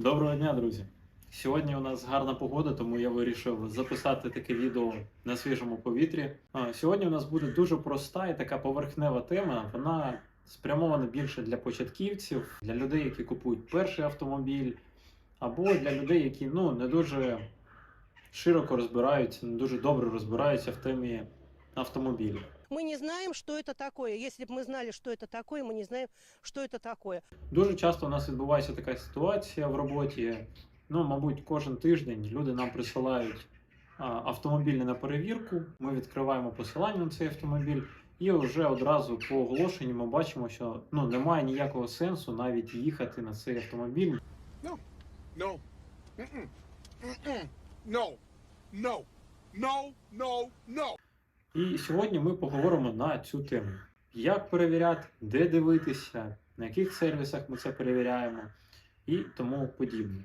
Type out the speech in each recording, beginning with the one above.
Доброго дня, друзі! Сьогодні у нас гарна погода, тому я вирішив записати таке відео на свіжому повітрі. Сьогодні у нас буде дуже проста і така поверхнева тема. Вона спрямована більше для початківців, для людей, які купують перший автомобіль, або для людей, які ну, не дуже широко розбираються, не дуже добре розбираються в темі автомобілів. Мы не знаем, что это такое. Если бы мы знали, что это такое, мы не знаем, что это такое. Дуже часто у нас відбувається така ситуація в роботі. Ну, мабуть, кожен тиждень люди нам присилають а, автомобілі на перевірку. Ми відкриваємо посилання на цей автомобіль, і вже одразу по оголошенню ми бачимо, що ну немає ніякого сенсу навіть їхати на цей автомобіль. No. Mm-mm. Mm-mm. No. No. No. No. No. І сьогодні ми поговоримо на цю тему: як перевіряти, де дивитися, на яких сервісах ми це перевіряємо і тому подібне.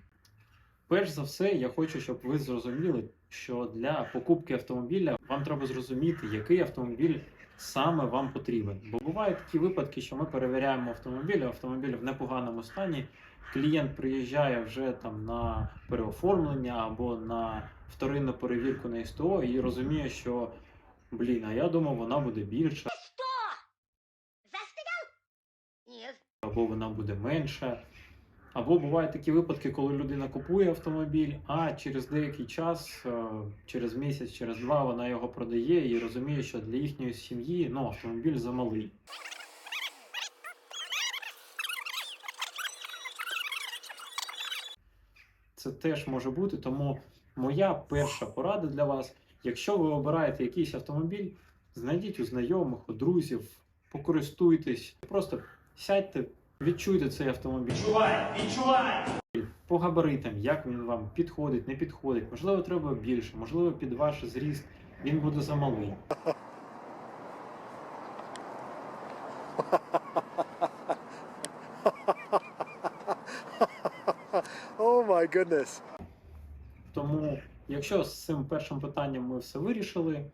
Перш за все, я хочу, щоб ви зрозуміли, що для покупки автомобіля вам треба зрозуміти, який автомобіль саме вам потрібен. Бо бувають такі випадки, що ми перевіряємо автомобіль, автомобіль в непоганому стані. Клієнт приїжджає вже там на переоформлення або на вторинну перевірку на СТО і розуміє, що блін, а я думав, вона буде більша, або вона буде менша. Або бувають такі випадки, коли людина купує автомобіль, а через деякий час, е, через місяць, через два, вона його продає і розуміє, що для їхньої сім'ї ну, автомобіль замалий. Це теж може бути, тому моя перша порада для вас, якщо ви обираєте якийсь автомобіль, знайдіть у знайомих, у друзів, покористуйтесь, просто сядьте, відчуйте цей автомобіль. Відчувай, відчувай! По габаритам, як він вам підходить, не підходить. Можливо, треба більше, можливо, під ваш зріст він буде замалий. Oh my goodness. Якщо з цим першим питанням ми все вирішили,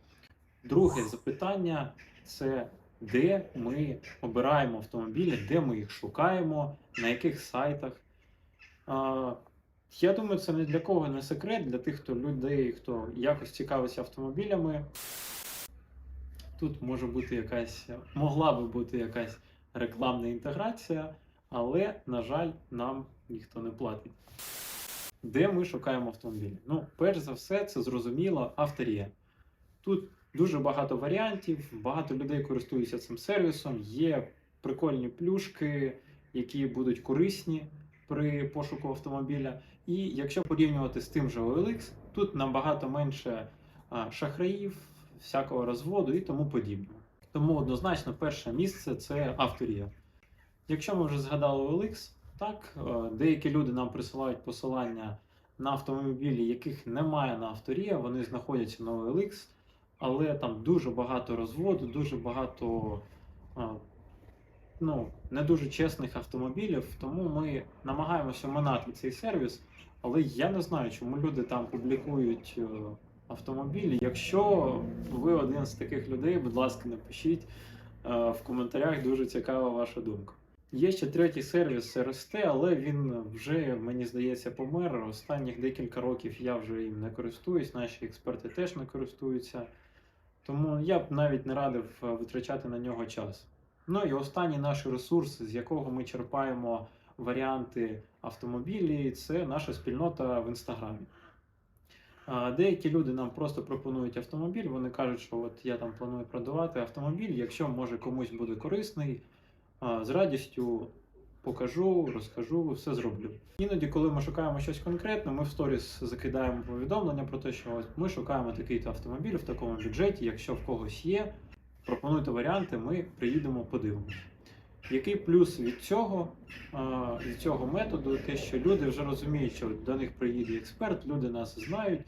друге запитання це де ми обираємо автомобілі, де ми їх шукаємо, на яких сайтах. Я думаю, це не для кого не секрет, для тих, хто людей, хто якось цікавиться автомобілями. Тут може бути якась, могла би бути якась рекламна інтеграція, але, на жаль, нам ніхто не платить. Де ми шукаємо автомобілі? Ну, перш за все, це зрозуміло авторія. Тут дуже багато варіантів, багато людей користуються цим сервісом. Є прикольні плюшки, які будуть корисні при пошуку автомобіля. І якщо порівнювати з тим же OLX, тут набагато менше шахраїв, всякого розводу і тому подібне. Тому однозначно перше місце це авторія. Якщо ми вже згадали OLX, так, е, деякі люди нам присилають посилання на автомобілі, яких немає на авторія, вони знаходяться на OLX, але там дуже багато розводу, дуже багато е, ну, не дуже чесних автомобілів, тому ми намагаємося оминати цей сервіс. Але я не знаю, чому люди там публікують е, автомобілі. Якщо ви один з таких людей, будь ласка, напишіть в коментарях, дуже цікава ваша думка. Є ще третій сервіс РСТ, але він вже, мені здається, помер. Останніх декілька років я вже їм не користуюсь, наші експерти теж не користуються. Тому я б навіть не радив е, витрачати на нього час. Ну і останній наш ресурс, з якого ми черпаємо варіанти автомобілі, це наша спільнота в інстаграмі. Деякі люди нам просто пропонують автомобіль, вони кажуть, що от я там планую продавати автомобіль, якщо може комусь буде корисний, з радістю покажу, розкажу, все зроблю. Іноді, коли ми шукаємо щось конкретне, ми в сторіс закидаємо повідомлення про те, що ми шукаємо такий-то автомобіль в такому бюджеті. Якщо в когось є, пропонуйте варіанти, ми приїдемо, подивимося. Який плюс від цього, від цього методу, те, що люди вже розуміють, що до них приїде експерт, люди нас знають,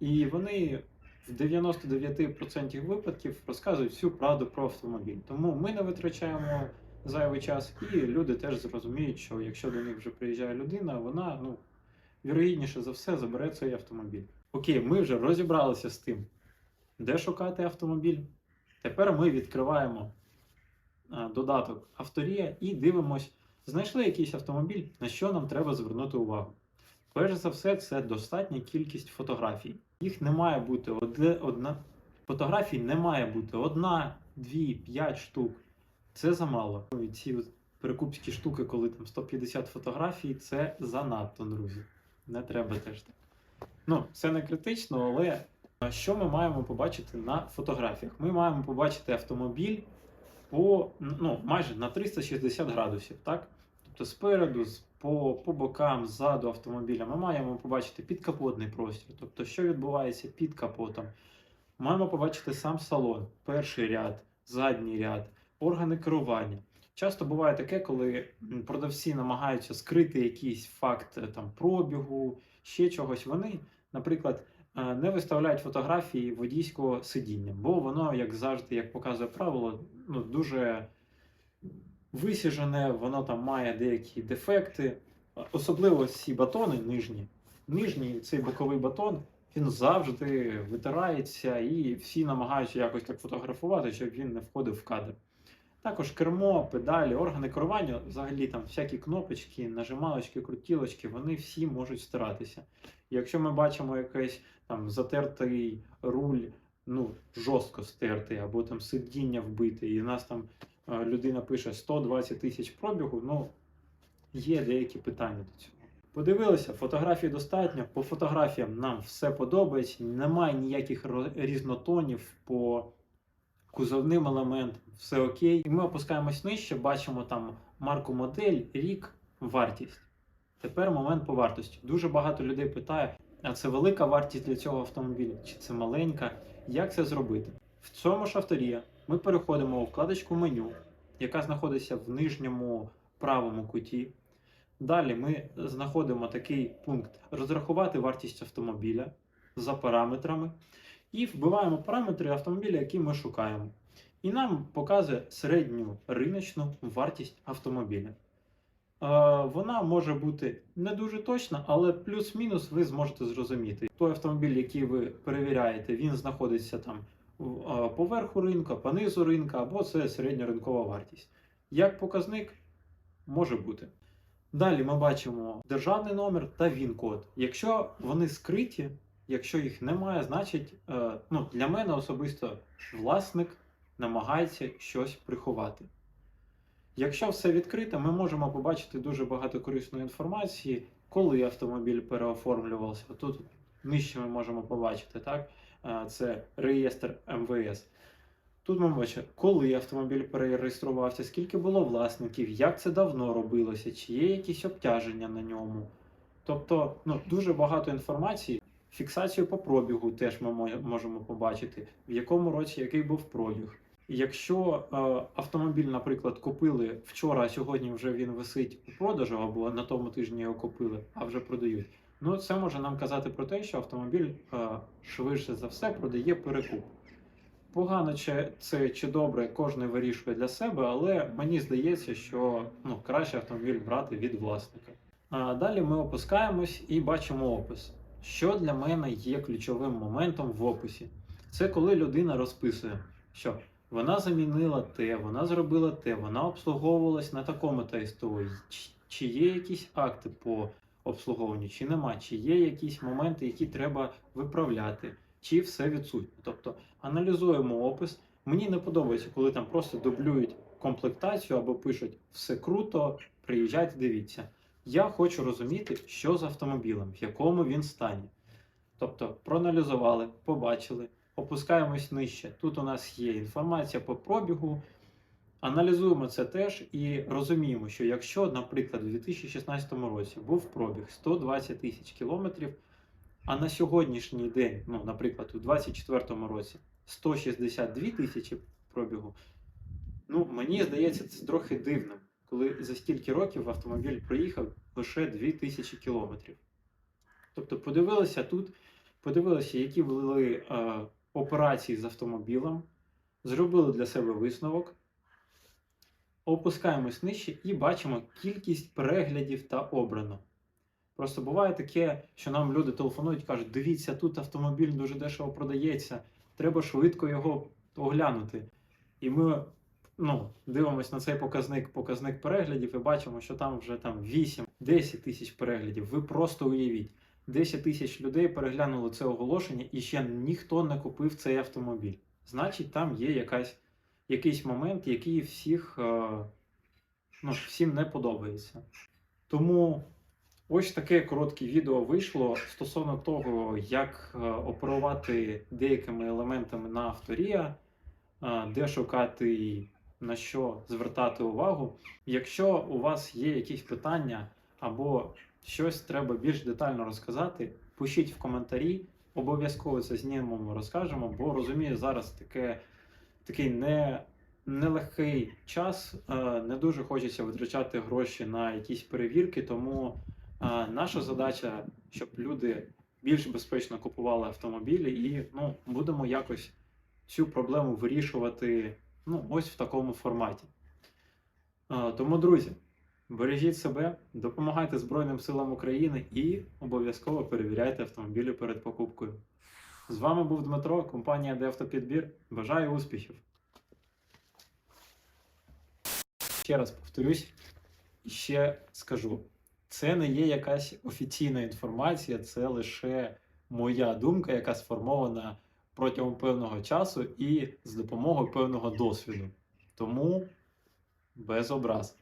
і вони в 99% випадків розказують всю правду про автомобіль. Тому ми не витрачаємо зайвий час, і люди теж зрозуміють, що якщо до них вже приїжджає людина, вона ну вірогідніше за все забере цей автомобіль. Окей, ми вже розібралися з тим, де шукати автомобіль. Тепер ми відкриваємо додаток Авторія і дивимось, знайшли якийсь автомобіль, на що нам треба звернути увагу. Перш за все, це достатня кількість фотографій. Їх не має бути оде- одна. Фотографій не має бути одна, дві, п'ять штук. Це замало. Ці перекупські штуки, коли там 150 фотографій, це занадто, друзі. Не треба теж так. Ну, це не критично, але що ми маємо побачити на фотографіях? Ми маємо побачити автомобіль по ну, майже на 360 градусів, так? Тобто спереду, по, по бокам, ззаду автомобіля ми маємо побачити підкапотний простір, тобто що відбувається під капотом. Маємо побачити сам салон, перший ряд, задній ряд, органи керування. Часто буває таке, коли продавці намагаються скрити якийсь факт е, там, пробігу, ще чогось. Вони, наприклад, е, не виставляють фотографії водійського сидіння, бо воно, як завжди, як показує правило, ну, дуже висіжене, воно там має деякі дефекти. Особливо ці батони нижні. Нижній цей боковий батон він завжди витирається, і всі намагаються якось так фотографувати, щоб він не входив в кадр. Також кермо, педалі, органи керування, взагалі там всякі кнопочки, нажималочки, крутілочки, вони всі можуть стиратися. І якщо ми бачимо якийсь там затертий руль, ну жорстко стертий, або там сидіння вбите, і у нас там е, людина пише 120 тисяч пробігу, ну є деякі питання до цього. Подивилися, фотографій достатньо. По фотографіям нам все подобається, немає ніяких різнотонів по кузовним елементам, все окей. І ми опускаємось нижче, бачимо там марку модель, рік, вартість. Тепер момент по вартості. Дуже багато людей питає, а це велика вартість для цього автомобіля, чи це маленька? Як це зробити? В цьому ж авторія ми переходимо у вкладочку меню, яка знаходиться в нижньому правому куті. Далі ми знаходимо такий пункт розрахувати вартість автомобіля за параметрами і вбиваємо параметри автомобіля, які ми шукаємо. І нам показує середню риночну вартість автомобіля. Е, Вона може бути не дуже точна, але плюс-мінус ви зможете зрозуміти. Той автомобіль, який ви перевіряєте, він знаходиться там е, по верху ринку, по низу ринка, або це середньоринкова вартість. Як показник може бути. Далі ми бачимо державний номер та він-код. Якщо вони скриті, якщо їх немає, значить е, ну, для мене особисто власник намагається щось приховати. Якщо все відкрите, ми можемо побачити дуже багато корисної інформації, коли автомобіль переоформлювався. Тут нижче ми можемо побачити, так? Е, Це реєстр МВС. Тут ми бачимо, коли автомобіль перереєструвався, скільки було власників, як це давно робилося, чи є якісь обтяження на ньому. Тобто, ну, дуже багато інформації. Фіксацію по пробігу теж ми можемо побачити, в якому році який був пробіг. Якщо е, автомобіль, наприклад, купили вчора, а сьогодні вже він висить у продажу, або на тому тижні його купили, а вже продають. Ну, це може нам казати про те, що автомобіль е, швидше за все продає перекуп. Погано чи це чи добре, кожен вирішує для себе, але мені здається, що ну, краще автомобіль брати від власника. А далі ми опускаємось і бачимо опис. Що для мене є ключовим моментом в описі? Це коли людина розписує, що вона замінила те, вона зробила те, вона обслуговувалась на такому та СТО. Чи- Чи є якісь акти по обслуговуванню, чи нема, чи є якісь моменти, які треба виправляти, чи все відсутнє. Тобто аналізуємо опис. Мені не подобається, коли там просто дублюють комплектацію або пишуть все круто, приїжджайте, дивіться. Я хочу розуміти, що з автомобілем, в якому він стані. Тобто проаналізували, побачили, опускаємось нижче. Тут у нас є інформація по пробігу. Аналізуємо це теж і розуміємо, що якщо, наприклад, у 2016 році був пробіг 120 тисяч кілометрів, а на сьогоднішній день, ну, наприклад, у 2024 році 162 тисячі пробігу, ну, мені здається, це трохи дивним, коли за стільки років автомобіль проїхав лише 2000 кілометрів. Тобто подивилися тут, подивилися, які були е, операції з автомобілем, зробили для себе висновок, опускаємось нижче і бачимо кількість переглядів та обрано. Просто буває таке, що нам люди телефонують і кажуть, дивіться, тут автомобіль дуже дешево продається, треба швидко його оглянути. І ми ну, дивимось на цей показник, показник переглядів і бачимо, що там вже там 8-10 тисяч переглядів. Ви просто уявіть, 10 тисяч людей переглянули це оголошення і ще ніхто не купив цей автомобіль. Значить, там є якась, якийсь момент, який всіх, е, ну, всім не подобається. Тому ось таке коротке відео вийшло стосовно того, як е, оперувати деякими елементами на авторія, е, де шукати на що звертати увагу. Якщо у вас є якісь питання або щось треба більш детально розказати, пишіть в коментарі. Обов'язково це знімемо, розкажемо, бо розумію, зараз таке, такий не, нелегкий час. е, Не дуже хочеться витрачати гроші на якісь перевірки, тому е, наша задача, щоб люди більш безпечно купували автомобілі, і ну, будемо якось цю проблему вирішувати ну, ось в такому форматі. Е, Тому, друзі, бережіть себе, допомагайте Збройним силам України і обов'язково перевіряйте автомобілі перед покупкою. З вами був Дмитро, компанія Девтопідбір. Бажаю успіхів! Ще раз повторюсь і ще скажу: це не є якась офіційна інформація, це лише моя думка, яка сформована протягом певного часу і з допомогою певного досвіду. Тому без образ.